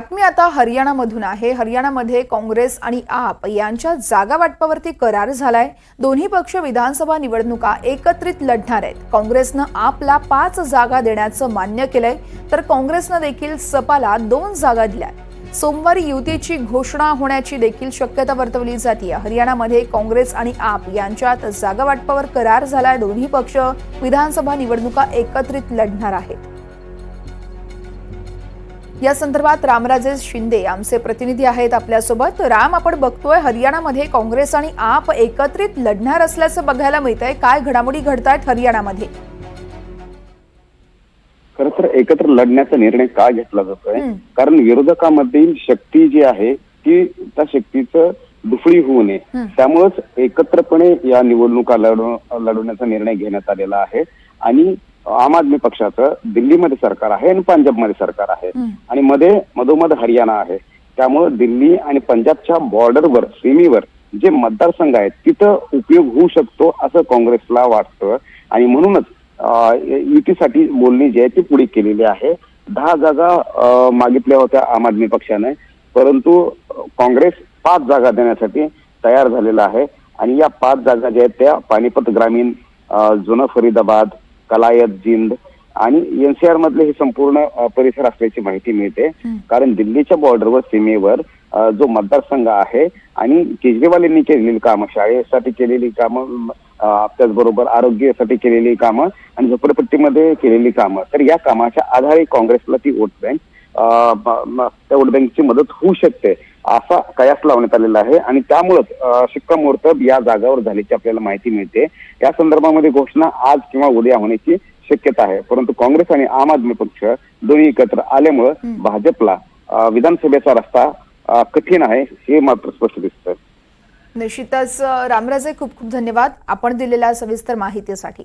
बातमी आता हरियाणामधून आहे. हरियाणामध्ये काँग्रेस आणि आप यांच्या जागा वाटपावरती करार झालाय. दोन्ही पक्ष विधानसभा निवडणुका एकत्रित लढणार आहेत. काँग्रेसनं आपला पाच जागा देण्याचं मान्य केलंय. तर काँग्रेसनं देखील सपाला दोन जागा दिल्या सोमवारी युतीची घोषणा होण्याची देखील शक्यता वर्तवली जाते हरियाणामध्ये काँग्रेस आणि आप यांच्यात जागा वाटपावर करार झालाय. दोन्ही पक्ष विधानसभा निवडणुका एकत्रित लढणार आहेत. या संदर्भात रामराजे शिंदे आमचे प्रतिनिधी आहेत आपल्यासोबत. राम आपण बघतोय हरियाणामध्ये काँग्रेस आणि आप एकत्रित लढणार असल्याचं बघायला मिळतंय. काय घडामोडी घडतायत हरियाणामध्ये? खर तर एकत्र लढण्याचा निर्णय का घेतला जातोय. कारण विरोधकामधील शक्ती जी आहे ती त्या शक्तीचं दुफळी होऊ नये. त्यामुळेच एकत्रपणे या निवडणुका लढव लढवण्याचा निर्णय घेण्यात आलेला आहे. आणि आम आदमी पक्षाचं दिल्लीमध्ये सरकार आहे आणि पंजाबमध्ये सरकार आहे. आणि मध्ये मधोमध हरियाणा आहे. त्यामुळे दिल्ली आणि पंजाबच्या बॉर्डरवर सीमेवर जे मतदारसंघ आहेत तिथं उपयोग होऊ शकतो असं काँग्रेसला वाटतं. आणि म्हणूनच युतीसाठी बोलणी जी आहे ती पुढे केलेली आहे. दहा जागा मागितल्या होत्या आम आदमी पक्षाने. परंतु काँग्रेस पाच जागा देण्यासाठी तयार झालेला आहे. आणि या पाच जागा ज्या आहेत त्या पानिपत ग्रामीण जुनं फरीदाबाद कलायत जिंद आणि एनसीआर मधले हे संपूर्ण परिसर असल्याची माहिती मिळते. कारण दिल्लीच्या बॉर्डरवर सीमेवर जो मतदारसंघ आहे आणि केजरीवाल यांनी केलेली कामं शाळेसाठी केलेली कामं त्याचबरोबर आरोग्यासाठी केलेली कामं आणि झोपडपट्टीमध्ये केलेली कामं. तर या कामाच्या आधारे काँग्रेसला ती वोट बँक त्या वोट बँकची मदत होऊ शकते. असा कयास लावण्यात आलेला आहे आणि त्यामुळेच शिक्कामोर्तब या जागावर झाल्याची आपल्याला माहिती मिळते. या संदर्भामध्ये घोषणा आज किंवा उद्या होण्याची शक्यता आहे. परंतु काँग्रेस आणि आम आदमी पक्ष दोन्ही एकत्र आल्यामुळं. भाजपला विधानसभेचा रस्ता कठीण आहे हे मात्र स्पष्ट दिसतं निश्चितच रामराजे खूप खूप धन्यवाद. आपण दिलेल्या सविस्तर माहितीसाठी.